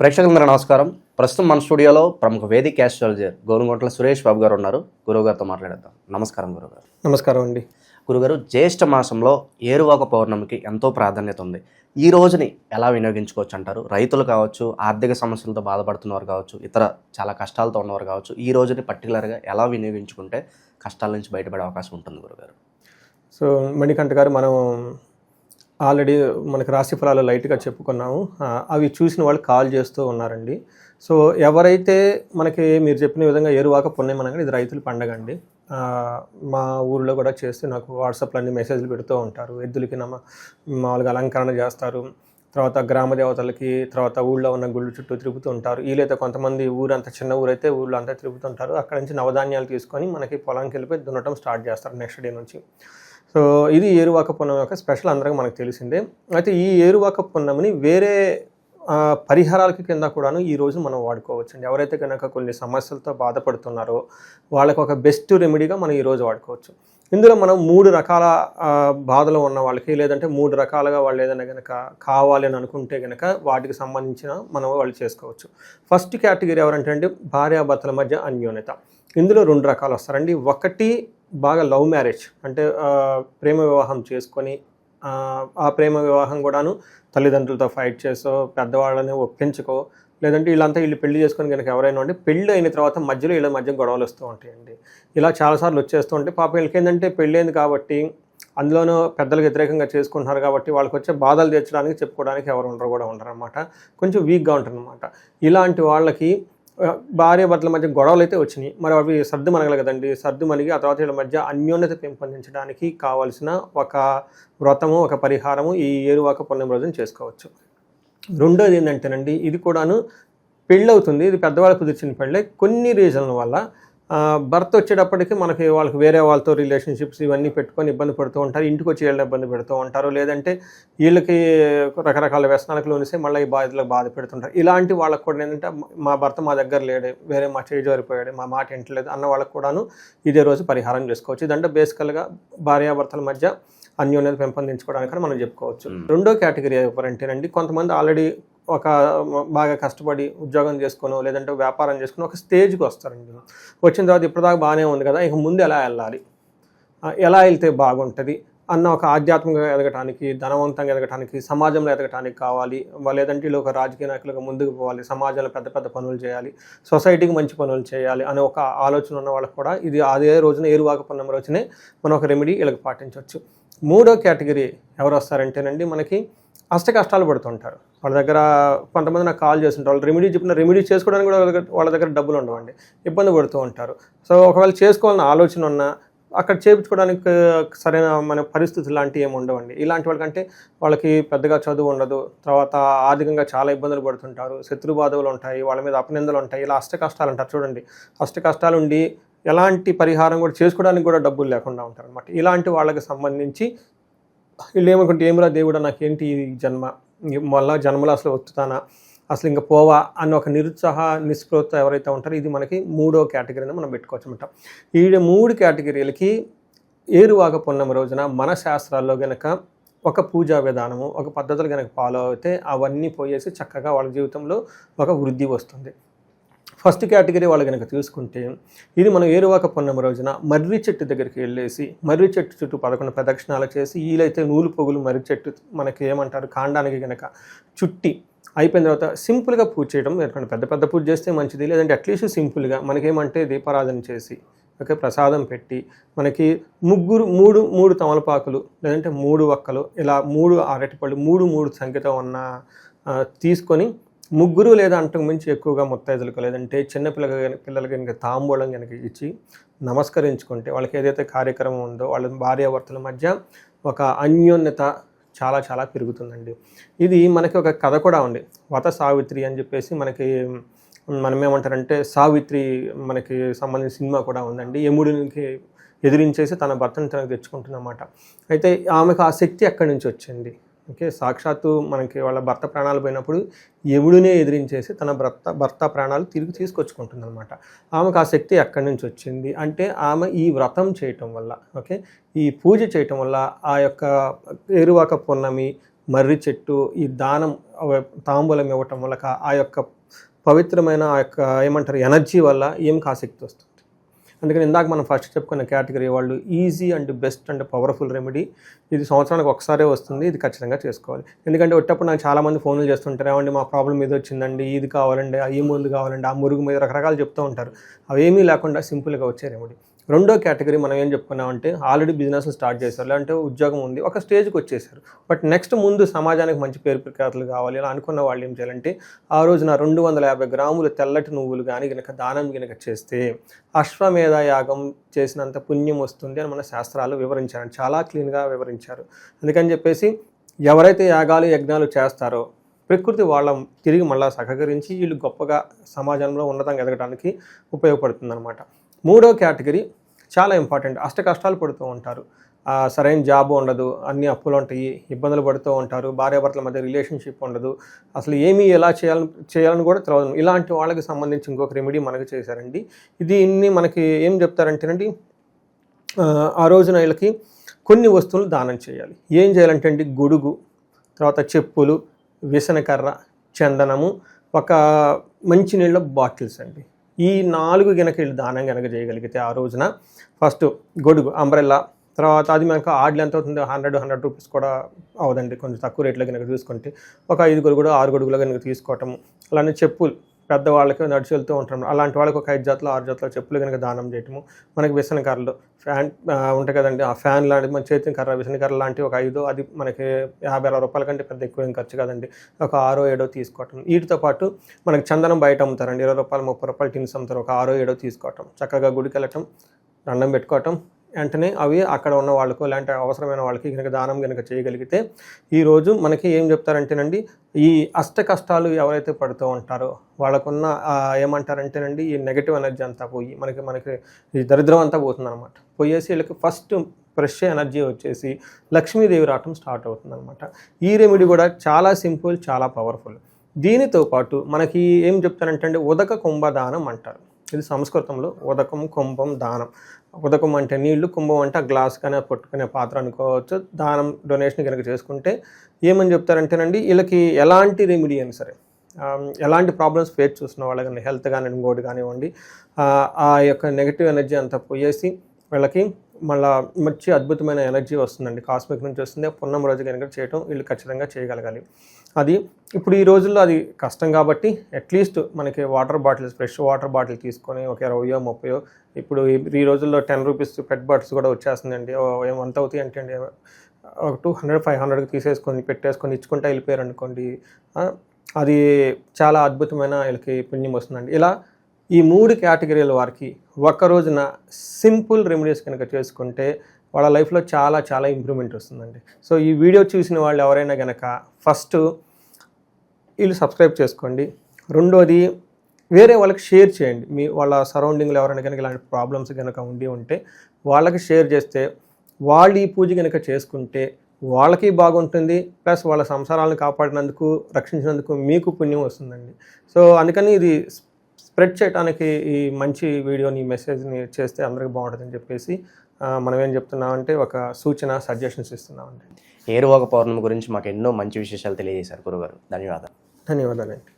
ప్రేక్షకులందరూ నమస్కారం. ప్రస్తుతం మన స్టూడియోలో ప్రముఖ వేదిక ఆస్ట్రాలజర్ గోనుగొంట్ల సురేష్ బాబు గారు ఉన్నారు. గురువుగారితో మాట్లాడేద్దాం. నమస్కారం గురుగారు నమస్కారం అండి. గురుగారు జ్యేష్ఠ మాసంలో ఏరువాక పౌర్ణమికి ఎంతో ప్రాధాన్యత ఉంది. ఈ రోజుని ఎలా వినియోగించుకోవచ్చు అంటారు? రైతులు కావచ్చు ఆర్థిక సమస్యలతో బాధపడుతున్నవారు కావచ్చు ఇతర చాలా కష్టాలతో ఉన్నవారు కావచ్చు ఈ రోజుని పర్టికులర్గా ఎలా వినియోగించుకుంటే కష్టాల నుంచి బయటపడే అవకాశం ఉంటుంది గురుగారు సో మణికంఠ గారు మనం ఆల్రెడీ మనకి రాశి ఫలాలు లైట్గా చెప్పుకున్నాము. అవి చూసిన వాళ్ళు కాల్ చేస్తూ ఉన్నారండి. సో ఎవరైతే మనకి మీరు చెప్పిన విధంగా ఏరువాక పుణ్యం అనగా ఇది రైతుల పండగ అండి. మా ఊళ్ళో కూడా చేస్తే నాకు వాట్సాప్లో అన్ని మెసేజ్లు పెడుతూ ఉంటారు. ఎద్దులకి నమ్మ మామూలుగా అలంకరణ చేస్తారు. తర్వాత గ్రామ దేవతలకి తర్వాత ఊళ్ళో ఉన్న గుళ్ళు చుట్టూ తిరుగుతూ ఉంటారు. వీలైతే కొంతమంది ఊరంతా చిన్న ఊరైతే ఊళ్ళో అంతా తిరుగుతుంటారు అక్కడ నుంచి నవధాన్యాలు తీసుకొని మనకి పొలంకి వెళ్ళిపోయి దున్నటం స్టార్ట్ చేస్తారు నెక్స్ట్ డే నుంచి. సో ఇది ఏరువాక పున్నమి యొక్క స్పెషల్ అందరికీ మనకు తెలిసిందే. అయితే ఈ ఏరువాక పున్నమిని వేరే పరిహారాల పరిహారాలకి కింద కూడాను ఈ రోజు మనం వాడుకోవచ్చు అండి ఎవరైతే కనుక కొన్ని సమస్యలతో బాధపడుతున్నారో వాళ్ళకి ఒక బెస్ట్ రెమెడీగా మనం ఈరోజు వాడుకోవచ్చు. ఇందులో మనం మూడు రకాల బాధలు ఉన్న వాళ్ళకి లేదంటే మూడు రకాలుగా వాళ్ళు ఏదైనా కనుక కావాలి అని అనుకుంటే కనుక వాటికి సంబంధించిన మనం వాళ్ళు చేసుకోవచ్చు. ఫస్ట్ కేటగిరీ ఎవరంటే అండి భార్యాభర్తల మధ్య అన్యోన్యత. ఇందులో రెండు రకాలు వస్తారండి. ఒకటి బాగా లవ్ మ్యారేజ్ అంటే ప్రేమ వివాహం చేసుకొని ఆ, ప్రేమ వివాహం కూడాను తల్లిదండ్రులతో ఫైట్ చేసో పెద్దవాళ్ళని ఒప్పించుకో లేదంటే వీళ్ళంతా వీళ్ళు పెళ్ళి చేసుకొని కనుక ఎవరైనా ఉంటే పెళ్ళి అయిన తర్వాత మధ్యలో వీళ్ళ మధ్య గొడవలు వస్తూ ఉంటాయండి. ఇలా చాలాసార్లు వచ్చేస్తూ ఉంటే పాప వీళ్ళకి ఏంటంటే పెళ్ళైంది కాబట్టి అందులోనూ పెద్దలకు వ్యతిరేకంగా చేసుకుంటున్నారు కాబట్టి వాళ్ళకి వచ్చే బాధలు తీర్చడానికి చెప్పుకోవడానికి ఎవరు ఉండరు కూడా ఉండరు అనమాట కొంచెం వీక్గా ఉంటారనమాట ఇలాంటి వాళ్ళకి భార్య భర్తల మధ్య గొడవలు అయితే వచ్చినాయి. మరి అవి సర్దు మనగలు కదండి. సర్దు మనిగి ఆ తర్వాత వీళ్ళ మధ్య అన్యోన్యత పెంపొందించడానికి కావాల్సిన ఒక వ్రతము ఒక పరిహారము ఈ ఏరువాక పుణ్యం రోజున చేసుకోవచ్చు. రెండోది ఏంటంటేనండి ఇది కూడాను పెళ్ళి అవుతుంది ఇది పెద్దవాళ్ళు కుదిర్చిన పెళ్ళే. కొన్ని రీజన్ల వల్ల భర్త వచ్చేటప్పటికి మనకి వాళ్ళకి వేరే వాళ్ళతో రిలేషన్షిప్స్ ఇవన్నీ పెట్టుకొని ఇబ్బంది పడుతూ ఉంటారు. ఇంటికి వచ్చి వీళ్ళని ఇబ్బంది పెడుతూ ఉంటారు. లేదంటే వీళ్ళకి రకరకాల వ్యసనాలకు లోనిస్తే మళ్ళీ ఈ బాధితులకు బాధ పెడుతుంటారు. ఇలాంటి వాళ్ళకి కూడా ఏంటంటే మా భర్త మా దగ్గర లేడే వేరే మా చేయి జారిపోయాడు మా మాట వింటలేదు అన్న వాళ్ళకి కూడాను ఇదే రోజు పరిహారం చేసుకోవచ్చు. ఇదంటే బేసికల్గా భార్యాభర్తల మధ్య అన్యోన్యత పెంపొందించుకోవడానికి మనం చెప్పుకోవచ్చు. రెండో కేటగిరీ ఎవరంటేనండి కొంతమంది ఆల్రెడీ ఒక బాగా కష్టపడి ఉద్యోగం చేసుకోనో లేదంటే వ్యాపారం చేసుకుని ఒక స్టేజ్కి వస్తారండి. వచ్చిన తర్వాత ఇప్పటిదాకా బాగానే ఉంది కదా ఇక ముందు ఎలా వెళ్ళాలి? ఎలా వెళ్తే బాగుంటుంది? అన్న ఒక ఆధ్యాత్మికంగా ఎదగటానికి ధనవంతంగా ఎదగటానికి సమాజంలో ఎదగటానికి కావాలి. లేదంటే వీళ్ళు ఒక రాజకీయ నాయకులుగా ముందుకు పోవాలి సమాజంలో పెద్ద పెద్ద పనులు చేయాలి సొసైటీకి మంచి పనులు చేయాలి అనే ఒక ఆలోచన ఉన్న వాళ్ళకి కూడా ఇది అదే రోజున ఏరువాక పున్నమి రోజునే మనం ఒక రెమెడీ వీళ్ళకి పాటించవచ్చు. మూడో కేటగిరీ ఎవరు వస్తారంటేనండి మనకి అష్ట కష్టాలు పడుతుంటారు. వాళ్ళ దగ్గర కొంతమంది నాకు కాల్ చేస్తుంటారు. వాళ్ళు రెమెడీ చెప్పిన రెమెడీ చేసుకోవడానికి కూడా వాళ్ళ దగ్గర- వాళ్ళ దగ్గర డబ్బులు ఉండవండి. ఇబ్బంది పడుతూ ఉంటారు. సో ఒకవేళ చేసుకోవాలని ఆలోచన ఉన్నా అక్కడ చేయించుకోవడానికి సరైన మన పరిస్థితులు లాంటివి ఏమి ఉండవండి. ఇలాంటి వాళ్ళకంటే వాళ్ళకి పెద్దగా చదువు ఉండదు. తర్వాత ఆర్థికంగా చాలా ఇబ్బందులు పడుతుంటారు. శత్రు బాధవులు ఉంటాయి. వాళ్ళ మీద అపనిందలు ఉంటాయి. ఇలా అష్ట కష్టాలు అంటారు. చూడండి. అష్ట కష్టాలు ఉండి ఎలాంటి పరిహారం కూడా చేసుకోవడానికి కూడా డబ్బులు లేకుండా ఉంటారు అనమాట ఇలాంటి వాళ్ళకి సంబంధించి వీళ్ళు ఏమనుకుంటే ఏమిరా దేవుడా నాకేంటి ఈ జన్మ? మళ్ళా జన్మలో అసలు వస్తుతానా అసలు ఇంకా పోవా? అన్న ఒక నిరుత్సాహ నిస్పృహత ఎవరైతే ఉంటారో ఇది మనకి మూడో కేటగిరీని మనం పెట్టుకోవచ్చు అనమాట ఈ మూడు కేటగిరీలకి ఏరువాక పున్నమి రోజున మన శాస్త్రాల్లో గనక ఒక పూజా విధానము ఒక పద్ధతులు కనుక ఫాలో అయితే అవన్నీ పోయేసి చక్కగా వాళ్ళ జీవితంలో ఒక వృద్ధి వస్తుంది. ఫస్ట్ కేటగిరీ వాళ్ళు కనుక తీసుకుంటే ఇది మనం ఏరువాక పొన్నమ రోజున మర్రి చెట్టు దగ్గరికి వెళ్ళేసి మర్రి చెట్టు చుట్టూ పదకొండు ప్రదక్షిణాలు చేసి వీలైతే నూలు పొగులు మర్రి చెట్టు మనకి ఏమంటారు కాండానికి కనుక చుట్టి అయిపోయిన తర్వాత సింపుల్గా పూజ చేయడం ఎందుకంటే పెద్ద పెద్ద పూజ చేస్తే మంచిది లేదంటే అట్లీస్ట్ సింపుల్గా మనకేమంటే దీపారాధన చేసి ఓకే ప్రసాదం పెట్టి మనకి ముగ్గురు మూడు మూడు తమలపాకులు లేదంటే మూడు వక్కలు ఇలా మూడు అరటిపళ్ళు మూడు మూడు సంఖ్యతో ఉన్న తీసుకొని ముగ్గురు లేదా అంతకు మించి ఎక్కువగా ముత్తైదులకు లేదంటే చిన్నపిల్లలు పిల్లలకి కనుక తాంబూలం కనుక ఇచ్చి నమస్కరించుకుంటే వాళ్ళకి ఏదైతే కార్యక్రమం ఉందో వాళ్ళ భార్యాభర్తల మధ్య ఒక అన్యోన్యత చాలా చాలా పెరుగుతుందండి. ఇది మనకి ఒక కథ కూడా ఉంది. వత సావిత్రి అని చెప్పేసి మనకి మనం ఏమంటారంటే సావిత్రి మనకి సంబంధించిన సినిమా కూడా ఉందండి. యముడికి ఎదిరించేసి తన భర్తను తనకు తెచ్చుకుంటున్నమాట అయితే ఆమెకు ఆ శక్తి ఎక్కడి నుంచి వచ్చింది? ఓకే సాక్షాత్తు మనకి వాళ్ళ భర్త ప్రాణాలు పోయినప్పుడు ఎవుడునే ఎదిరించేసి తన భర్త భర్త ప్రాణాలు తిరిగి తీసుకొచ్చుకుంటుంది అనమాట ఆమెకు ఆ శక్తి ఎక్కడి నుంచి వచ్చింది అంటే ఆమె ఈ వ్రతం చేయటం వల్ల ఓకే? ఈ పూజ చేయటం వల్ల ఆ యొక్క ఏరువాక పున్నమి మర్రి చెట్టు ఈ దానం తాంబూలం ఇవ్వటం వల్ల ఆ యొక్క పవిత్రమైన ఆ యొక్క ఏమంటారు ఎనర్జీ వల్ల ఏం ఆసక్తి వస్తుంది. అందుకని ఇందాక మనం ఫస్ట్ చెప్పుకున్న కేటగిరీ వాళ్ళు easy and best and powerful remedy ఇది సంవత్సరానికి ఒకసారే వస్తుంది ఇది ఖచ్చితంగా చేసుకోవాలి. ఎందుకంటే వచ్చేటప్పుడు నాకు చాలామంది ఫోన్లు చేస్తుంటారు ఏమండి మా ప్రాబ్లం ఇది వచ్చిందండి ఇది కావాలండి ఈ ముందు కావాలండి ఆ మురుగు మీద రకరకాలు చెప్తూ ఉంటారు. అవేమీ లేకుండా సింపుల్గా వచ్చే రెమెడీ రెండో కేటగిరీ మనం ఏం చెప్పుకున్నామంటే ఆల్రెడీ బిజినెస్ని స్టార్ట్ చేశారు లేదంటే ఉద్యోగం ఉంది ఒక స్టేజ్కి వచ్చేసారు. బట్ నెక్స్ట్ ముందు సమాజానికి మంచి పేరు ప్రఖ్యాతులు కావాలి ఇలా అనుకున్న వాళ్ళు ఏం చేయాలంటే ఆ రోజున రెండు వందల యాభై గ్రాములు తెల్లటి నువ్వులు కానీ గనక దానం గనక చేస్తే అశ్వమేధ యాగం చేసినంత పుణ్యం వస్తుంది అని మన శాస్త్రాలు వివరించారు. చాలా క్లీన్గా వివరించారు. అందుకని చెప్పేసి ఎవరైతే యాగాలు యజ్ఞాలు చేస్తారో ప్రకృతి వాళ్ళ తిరిగి మళ్ళా సహకరించి వీళ్ళు గొప్పగా సమాజంలో ఉన్నతంగా ఎదగడానికి ఉపయోగపడుతుందన్నమాట. మూడో కేటగిరీ చాలా ఇంపార్టెంట్. అష్ట కష్టాలు పడుతూ ఉంటారు. సరైన జాబ్ ఉండదు. అన్ని అప్పులు ఉంటాయి. ఇబ్బందులు పడుతూ ఉంటారు. భార్యాభర్తల మధ్య రిలేషన్షిప్ ఉండదు. అసలు ఏమీ ఎలా చేయాలని చేయాలని కూడా తెలియదు ఇలాంటి వాళ్ళకి సంబంధించి ఇంకొక రెమెడీ మనకు చేశారండి. ఇది ఇన్ని మనకి ఏం చెప్తారంటేనండి ఆ, ఆ రోజున వీళ్ళకి కొన్ని వస్తువులు దానం చేయాలి. ఏం చేయాలంటే అండి గొడుగు తర్వాత చెప్పులు విసనకర్ర చందనము ఒక మంచినీళ్ళ బాటిల్స్ అండి. ఈ నాలుగు గనక వీళ్ళు దానం గనక చేయగలిగితే ఆ రోజున ఫస్ట్ గొడుగు అంబ్రెల్లా తర్వాత అది మనకు ఆడ్లు ఎంత అవుతుంది హండ్రెడ్ హండ్రెడ్ రూపీస్ కూడా అవదండి. కొంచెం తక్కువ రేట్లో కనుక చూసుకుంటే ఒక ఐదు కూడా ఆరు గొడుగులు కనుక తీసుకోవటం అలానే చెప్పులు పెద్దవాళ్ళకి నడిచి వెళ్తూ ఉంటాం. అలాంటి వాళ్ళకి ఒక ఐదు జాతలు ఆరు జాతలు చెప్పులు కనుక దానం చేయటము. మనకి విసన కర్రలు ఫ్యాన్ ఉంటాయి కదండి. ఆ ఫ్యాన్ లాంటి మన చేతిని కర్ర విసన కర్ర లాంటి ఒక ఐదు అది మనకి యాభై అరవై రూపాయల కంటే పెద్ద ఎక్కువ ఏం ఖర్చు కదండి. ఒక ఆరో ఏడో తీసుకోవటం. వీటితో పాటు మనకి చందనం బయట అమ్ముతారండి. ఇరవై రూపాయలు ముప్పై రూపాయలు టిన్స్ అమ్ముతారు. ఒక ఆరో ఏడో తీసుకోవటం. చక్కగా గుడికి వెళ్ళటం దండం పెట్టుకోవటం వెంటనే అవి అక్కడ ఉన్న వాళ్ళకు ఇలాంటి అవసరమైన వాళ్ళకి కనుక దానం కనుక చేయగలిగితే ఈరోజు మనకి ఏం చెప్తారంటేనండి ఈ అష్ట కష్టాలు ఎవరైతే పడుతూ ఉంటారో వాళ్ళకున్న ఏమంటారంటేనండి ఈ నెగటివ్ ఎనర్జీ అంతా పోయి మనకి మనకి ఈ దరిద్రం అంతా పోతుంది అనమాట పోయేసి వీళ్ళకి ఫస్ట్ ఫ్రెష్ ఎనర్జీ వచ్చేసి లక్ష్మీదేవి రావటం స్టార్ట్ అవుతుంది అనమాట ఈ రెమెడీ కూడా చాలా సింపుల్ చాలా పవర్ఫుల్ దీనితో పాటు మనకి ఏం చెప్తారంటే అండి ఉదక కుంభదానం అంటారు. ఇది సంస్కృతంలో ఉదకం కుంభం దానం. ఉదకం అంటే నీళ్ళు కుంభం అంటే ఆ గ్లాస్ కానీ పట్టుకునే పాత్ర అనుకోవచ్చు. దానం డొనేషన్ కనుక చేసుకుంటే ఏమని చెప్తారంటేనండి వీళ్ళకి ఎలాంటి రెమెడీ అయినా సరే ఎలాంటి ప్రాబ్లమ్స్ ఫేస్ చూసిన వాళ్ళు కానీ హెల్త్ కానీ ఇంకోటి కానివ్వండి ఆ, ఆ యొక్క నెగిటివ్ ఎనర్జీ అంతా పోయేసి వీళ్ళకి మళ్ళా మంచి అద్భుతమైన ఎనర్జీ వస్తుందండి. కాస్మిక్ నుంచి వస్తుంది. పున్నం రోజు కనుక చేయటం వీళ్ళు ఖచ్చితంగా చేయగలగాలి. అది ఇప్పుడు ఈ రోజుల్లో అది కష్టం కాబట్టి అట్లీస్ట్ మనకి water bottles fresh water bottle తీసుకొని ఒక ఇరవయో ముప్పయో ఇప్పుడు ఈ- రోజుల్లో టెన్ రూపీస్ పెట్ బాటిల్స్ కూడా వచ్చేస్తుందండి. ఓ ఎంత అవుతాయి అంటే అండి ఒక టూ హండ్రెడ్ ఫైవ్ హండ్రెడ్కి తీసేసుకొని పెట్టేసుకొని ఇచ్చుకుంటే వెళ్ళిపోయారు అనుకోండి అది చాలా అద్భుతమైన వీళ్ళకి పుణ్యం వస్తుందండి. ఇలా ఈ మూడు కేటగిరీల వారికి ఒక్క రోజున సింపుల్ రెమెడీస్ కనుక చేసుకుంటే వాళ్ళ లైఫ్లో చాలా చాలా ఇంప్రూవ్మెంట్ వస్తుందండి. సో ఈ వీడియో చూసిన వాళ్ళు ఎవరైనా కనుక ఫస్ట్ వీళ్ళు సబ్స్క్రైబ్ చేసుకోండి. రెండోది వేరే వాళ్ళకి షేర్ చేయండి. మీ వాళ్ళ సరౌండింగ్లో ఎవరైనా కనుక ఇలాంటి ప్రాబ్లమ్స్ కనుక ఉండి ఉంటే వాళ్ళకి షేర్ చేస్తే వాళ్ళు ఈ పూజ కనుక చేసుకుంటే వాళ్ళకి బాగుంటుంది. ప్లస్ వాళ్ళ సంసారాలను కాపాడినందుకు రక్షించినందుకు మీకు పుణ్యం వస్తుందండి. సో అందుకని ఇది స్ప్రెడ్ చేయడానికి ఈ మంచి వీడియోని మెసేజ్ని చేస్తే అందరికీ బాగుంటుందని చెప్పేసి మనం ఏం చెప్తున్నామంటే ఒక సూచన సజెషన్స్ ఇస్తున్నామండి. ఏరువాక పౌర్ణమి గురించి మాకు ఎన్నో మంచి విశేషాలు తెలియజేశారు గురుగారు. ధన్యవాదాలు. ధన్యవాదాలండి.